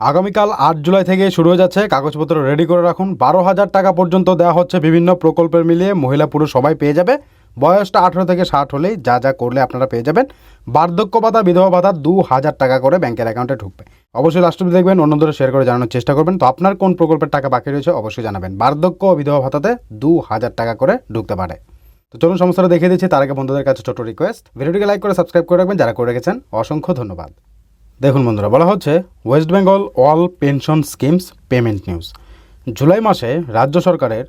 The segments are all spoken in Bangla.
আগামীকাল আট জুলাই থেকে শুরু হয়ে যাচ্ছে। কাগজপত্র রেডি করে রাখুন। বারো হাজার টাকা পর্যন্ত দেওয়া হচ্ছে। বিভিন্ন প্রকল্পের মিলিয়ে মহিলা পুরুষ সবাই পেয়ে যাবে। বয়সটা আঠেরো থেকে ষাট হলেই যা যা করলে আপনারা পেয়ে যাবেন। বার্ধক্য ভাতা, বিধবা ভাতা দু হাজার টাকা করে ব্যাংকের অ্যাকাউন্টে ঢুকবে। অবশ্যই লাস্ট দেখবেন, অন্যদের শেয়ার করে জানানোর চেষ্টা করবেন। তো আপনার কোন প্রকল্পের টাকা বাকি রয়েছে অবশ্যই জানাবেন। বার্ধক্য ও বিধবা ভাতাতে দু হাজার টাকা করে ঢুকতে পারে। তো চলুন সমস্যাটা দেখিয়ে দিচ্ছি। তার আগে বন্ধুদের কাছে ছোট রিকোয়েস্ট ভিডিওটিকে লাইক করে সাবস্ক্রাইব করে রাখবেন। যারা করে রেখেছেন, অসংখ্য ধন্যবাদ। দেখুন বন্ধুরা, বলা হচ্ছে West Bengal all pension schemes payment news July মাসে রাজ্য সরকারের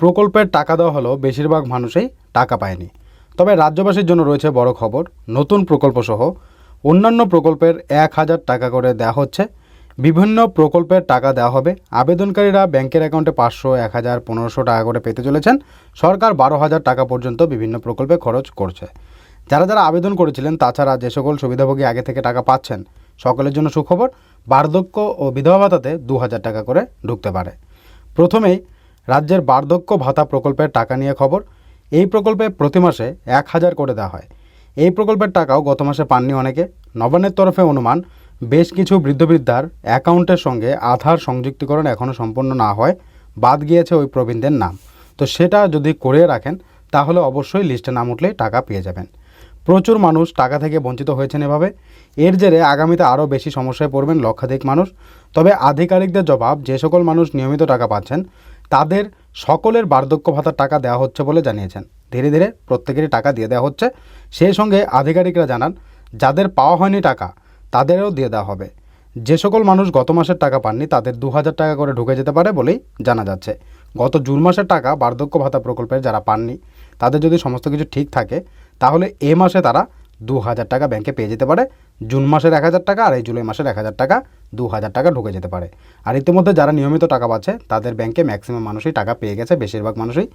প্রকল্পের টাকা দেওয়া হলো বেশিরভাগ মানুষই টাকা পায়নি। তবে রাজ্যবাসীর জন্য রয়েছে বড় খবর, নতুন প্রকল্পসহ অন্যান্য প্রকল্পের এক হাজার টাকা করে দেওয়া হচ্ছে। বিভিন্ন প্রকল্পের টাকা দেওয়া হবে। আবেদনকারীরা ব্যাংকের অ্যাকাউন্টে পাঁচশো, এক হাজার, পনেরোশো টাকা করে পেতে চলেছেন। সরকার বারো হাজার টাকা পর্যন্ত বিভিন্ন প্রকল্পে খরচ করছে। যারা যারা আবেদন করেছিলেন, তাছাড়া যে সকল সুবিধাভোগী আগে থেকে টাকা পাচ্ছেন, সকলের জন্য সুখবর, বার্ধক্য ও বিধবা ভাতাতে দু হাজার টাকা করে ঢুকতে পারে। প্রথমেই রাজ্যের বার্ধক্য ভাতা প্রকল্পের টাকা নিয়ে খবর। এই প্রকল্পে প্রতি মাসে এক হাজার করে দেওয়া হয়। এই প্রকল্পের টাকাও গত মাসে পাননি অনেকে। নবান্নের তরফে অনুমান, বেশ কিছু বৃদ্ধ বৃদ্ধার অ্যাকাউন্টের সঙ্গে আধার সংযুক্তিকরণ এখনও সম্পন্ন না হয়, বাদ গিয়েছে ওই প্রবীণদের নাম। তো সেটা যদি করে রাখেন, তাহলে অবশ্যই লিস্টে নাম উঠলেই টাকা পেয়ে যাবেন। প্রচুর মানুষ টাকা থেকে বঞ্চিত হয়েছেন এভাবে। এর জেরে আগামীতে আরও বেশি সমস্যায় পড়বেন লক্ষাধিক মানুষ। তবে আধিকারিকদের জবাব, যে সকল মানুষ নিয়মিত টাকা পাচ্ছেন, তাদের সকলের বার্ধক্য ভাতার টাকা দেওয়া হচ্ছে বলে জানিয়েছেন। ধীরে ধীরে প্রত্যেকেরই টাকা দিয়ে দেওয়া হচ্ছে। সেই সঙ্গে আধিকারিকরা জানান, যাদের পাওয়া হয়নি টাকা, তাদেরও দিয়ে দেওয়া হবে। যে সকল মানুষ গত মাসের টাকা পাননি, তাদের দু হাজার টাকা করে ঢুকে যেতে পারে বলেই জানা যাচ্ছে। গত জুন মাসের টাকা বার্ধক্য ভাতা প্রকল্পের যারা পাননি, তাদের যদি সমস্ত কিছু ঠিক থাকে তাহলে এ মাসে তারা দু হাজার টাকা ব্যাংকে পেয়ে যেতে পারে, জুন মাসের এক হাজার টাকা আর এই জুলাই মাসের এক হাজার টাকা দু হাজার টাকা ঢুকে যেতে পারে। আর ইতিমধ্যে যারা নিয়মিত টাকা পাচ্ছে, তাদের ব্যাংকে ম্যাক্সিমাম মানুষই টাকা পেয়ে গেছে, বেশিরভাগ মানুষই।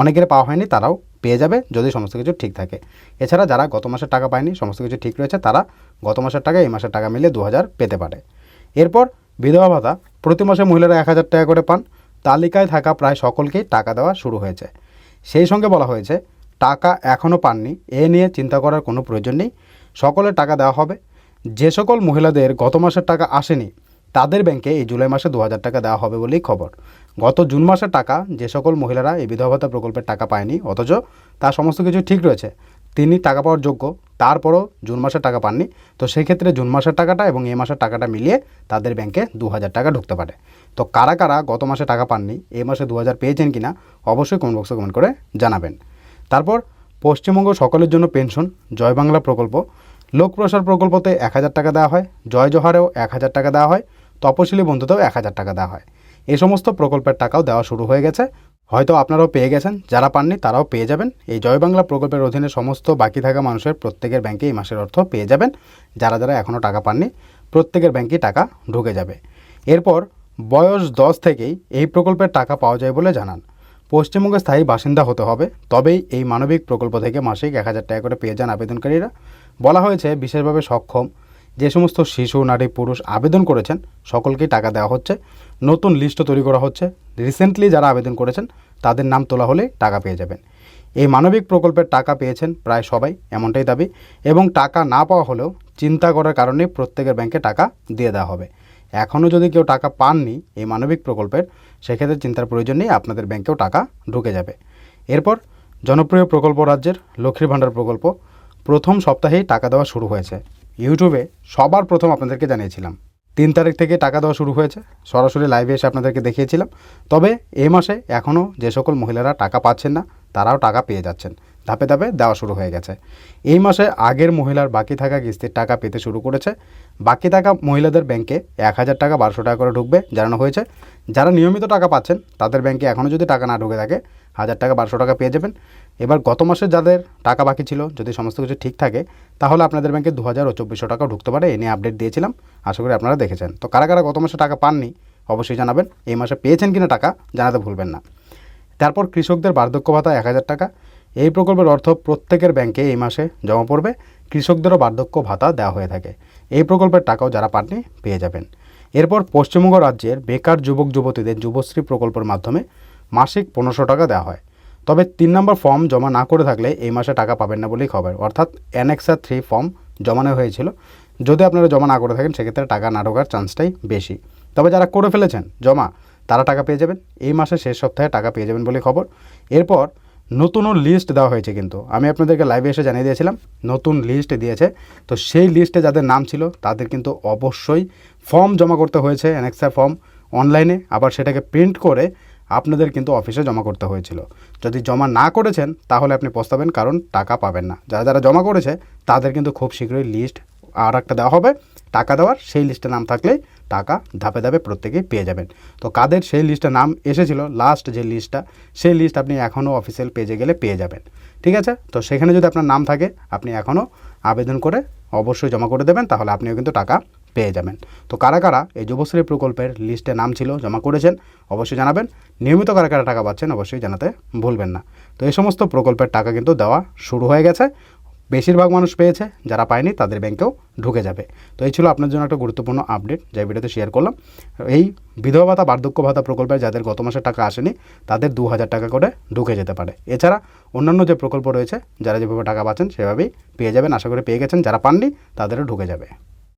অনেকের পাওয়া হয়নি, তারাও পেয়ে যাবে যদি সমস্ত কিছু ঠিক থাকে। এছাড়া যারা গত মাসের টাকা পায়নি, সমস্ত কিছু ঠিক রয়েছে, তারা গত মাসের টাকা এই মাসের টাকা মিলিয়ে দু হাজার পেতে পারে। এরপর বিধবা ভাতা, প্রতি মাসে মহিলারা এক হাজার টাকা করে পান। তালিকায় থাকা প্রায় সকলকেই টাকা দেওয়া শুরু হয়েছে। সেই সঙ্গে বলা হয়েছে টাকা এখনও পাননি, এ নিয়ে চিন্তা করার কোনো প্রয়োজন নেই। সকলের টাকা দেওয়া হবে। যে সকল মহিলাদের গত মাসের টাকা আসেনি, তাদের ব্যাংকে এই জুলাই মাসে দু হাজার টাকা দেওয়া হবে বলেই খবর। গত জুন মাসের টাকা যে সকল মহিলারা এই বিধবা ভাতা প্রকল্পের টাকা পায়নি, অথচ তার সমস্ত কিছু ঠিক রয়েছে। তিনি টাকা পাওয়ার যোগ্য, তারপরও জুন মাসের টাকা পাননি। তো সেক্ষেত্রে জুন মাসের টাকাটা এবং এই মাসের টাকাটা মিলিয়ে তাদের ব্যাংকে দু হাজার টাকা ঢুকতে পারে। তো কারা কারা গত মাসে টাকা পাননি এই মাসে দু হাজার পেয়েছেন কিনা, অবশ্যই কমেন্ট বক্সে কমেন্ট করে জানাবেন। তারপর পশ্চিমবঙ্গ সকলের জন্য পেনশন, জয় বাংলা প্রকল্প। লোকপ্রসার প্রকল্পতে এক হাজার টাকা দেওয়া হয়, জয় জোহারেও এক হাজার টাকা দেওয়া হয়, তপশিলি বন্ধুতেও এক হাজার টাকা দেওয়া হয়। এই সমস্ত প্রকল্পের টাকাও দেওয়া শুরু হয়ে গেছে। হয়তো আপনারাও পেয়ে গেছেন, যারা পাননি তারাও পেয়ে যাবেন। এই জয় বাংলা প্রকল্পের অধীনে সমস্ত বাকি থাকা মানুষের প্রত্যেকের ব্যাংকে এই মাসের অর্থ পেয়ে যাবেন। যারা যারা এখনও টাকা পাননি, প্রত্যেকের ব্যাংকেই টাকা ঢুকে যাবে। এরপর বয়স দশ থেকেই এই প্রকল্পের টাকা পাওয়া যায় বলে জানান। পশ্চিমবঙ্গে স্থায়ী বাসিন্দা হতে হবে। তবেই এই মানবিক প্রকল্প থেকে মাসিক এক হাজার টাকা করে পেয়ে যান আবেদনকারীরা। বলা হয়েছে, বিশেষভাবে সক্ষম, যে সমস্ত শিশু, নারী, পুরুষ আবেদন করেছেন, সকলকেই টাকা দেওয়া হচ্ছে। নতুন লিস্টও তৈরি করা হচ্ছে। রিসেন্টলি যারা আবেদন করেছেন, তাদের নাম তোলা হলে টাকা পেয়ে যাবেন। এই মানবিক প্রকল্পের টাকা পেয়েছেন প্রায় সবাই, এমনটাই দাবি। এবং টাকা না পাওয়া হলেও চিন্তা করার কারণে প্রত্যেকের ব্যাংকে টাকা দিয়ে দেওয়া হবে। এখনও যদি কেউ টাকা পাননি এই মানবিক প্রকল্পের, সেক্ষেত্রে চিন্তার প্রয়োজন নেই, আপনাদের ব্যাংকেও টাকা ঢুকে যাবে। এরপর, জনপ্রিয় প্রকল্প রাজ্যের লক্ষ্মীর ভাণ্ডার প্রকল্প। প্রথম সপ্তাহেই টাকা দেওয়া শুরু হয়েছে। ইউটিউবে সবার প্রথম আপনাদেরকে জানিয়েছিলাম। তিন তারিখ থেকে টাকা দেওয়া শুরু হয়েছে। সরাসরি লাইভে এসে আপনাদেরকে দেখিয়েছিলাম। তবে এ মাসে এখনও যে সকল মহিলারা টাকা পাচ্ছেন না, তারাও টাকা পেয়ে যাচ্ছেন। ধাপে ধাপে দেওয়া শুরু হয়ে গেছে। এই মাসে আগের মহিলার বাকি থাকা কিস্তির টাকা পেতে শুরু করেছে। বাকি থাকা মহিলাদের ব্যাংকে এক হাজার টাকা বারোশো টাকা করে ঢুকবে জানানো হয়েছে। যারা নিয়মিত টাকা পাচ্ছেন, তাদের ব্যাংকে এখনও যদি টাকা না ঢুকে থাকে, হাজার টাকা, বারোশো টাকা পেয়ে যাবেন। এবার গত মাসে যাদের টাকা বাকি ছিল, যদি সমস্ত কিছু ঠিক থাকে, তাহলে আপনাদের ব্যাংকে দু হাজার ও চব্বিশশো টাকাও ঢুকতে পারে, এ নিয়ে আপডেট দিয়েছিলাম। আশা করি আপনারা দেখেছেন। তো কারা কারা গত মাসে টাকা পাননি, অবশ্যই জানাবেন। এই মাসে পেয়েছেন কিনা টাকা, জানাতে ভুলবেন না। তারপর কৃষকদের বার্ধক্য ভাতা এক হাজার টাকা এই প্রকল্পের অর্থ প্রত্যেকের ব্যাংকে এই মাসে জমা পড়বে, কৃষকদেরও বার্ধক্য ভাতা দেওয়া হয়ে থাকে। এই প্রকল্পের টাকাও যারা পাননি, পেয়ে যাবেন। এরপর পশ্চিমবঙ্গ রাজ্যের বেকার যুবক যুবতীদের যুবশ্রী প্রকল্পের মাধ্যমে মাসিক পনেরোশো টাকা দেওয়া হয়। তবে তিন নম্বর ফর্ম জমা না করে থাকলে এই মাসে টাকা পাবেন না বলেই খবর। অর্থাৎ অ্যানেক্সা থ্রি ফর্ম জমানো হয়েছিল। যদি আপনারা জমা না করে থাকেন, সেক্ষেত্রে টাকা না ঢোকার চান্সটাই বেশি। তবে যারা করে ফেলেছেন জমা, তারা টাকা পেয়ে যাবেন। এই মাসের শেষ সপ্তাহে টাকা পেয়ে যাবেন বলে খবর। এরপর নতুন লিস্ট দেওয়া হয়েছে কিন্তু। আমি আপনাদেরকে লাইভে এসে জানিয়ে দিয়েছিলাম, নতুন লিস্ট দিয়েছে। তো সেই লিস্টে যাদের নাম ছিল, তাদের কিন্তু অবশ্যই ফর্ম জমা করতে হয়েছে অ্যানেক্সা ফর্ম অনলাইনে আবার সেটাকে প্রিন্ট করে আপনাদের কিন্তু অফিসে জমা করতে হয়েছিল। যদি জমা না করেছেন, তাহলে আপনি পস্তাবেন, কারণ টাকা পাবেন না। যারা যারা জমা করেছে, তাদের কিন্তু খুব শীঘ্রই লিস্ট আর একটা দেওয়া হবে। টাকা দেওয়ার সেই লিস্টে নাম থাকলেই টাকা ধাপে ধাপে প্রত্যেকেই পেয়ে যাবেন। তো কাদের সেই লিস্টে নাম এসেছিল লাস্ট যে লিস্টটা সেই লিস্ট আপনি এখনও অফিসিয়াল পেজে গেলে পেয়ে যাবেন। ঠিক আছে? তো সেখানে যদি আপনার নাম থাকে, আপনি এখনও আবেদন করে অবশ্যই জমা করে দেবেন, তাহলে আপনিও কিন্তু টাকা পেয়ে যাবেন। তো কারা কারা এই যুবশ্রী প্রকল্পের লিস্টে নাম ছিল, জমা করেছেন, অবশ্যই জানাবেন। নিয়মিত কারা কারা টাকা পাচ্ছেন, অবশ্যই জানাতে ভুলবেন না। তো এই সমস্ত প্রকল্পের টাকা কিন্তু দেওয়া শুরু হয়ে গেছে। বেশিরভাগ মানুষ পেয়েছে, যারা পায়নি তাদের ব্যাংকেও ঢুকে যাবে। তো এই ছিল আপনার জন্য একটা গুরুত্বপূর্ণ আপডেট যে ভিডিওতে শেয়ার করলাম। এই বিধবা ভাতা, বার্ধক্য ভাতা প্রকল্পে যাদের গত মাসে টাকা আসেনি, তাদের দু হাজার টাকা করে ঢুকে যেতে পারে। এছাড়া অন্যান্য যে প্রকল্প রয়েছে, যারা যেভাবে টাকা পাচ্ছেন সেভাবেই পেয়ে যাবেন। আশা করে পেয়ে গেছেন, যারা পাননি তাদেরও ঢুকে যাবে।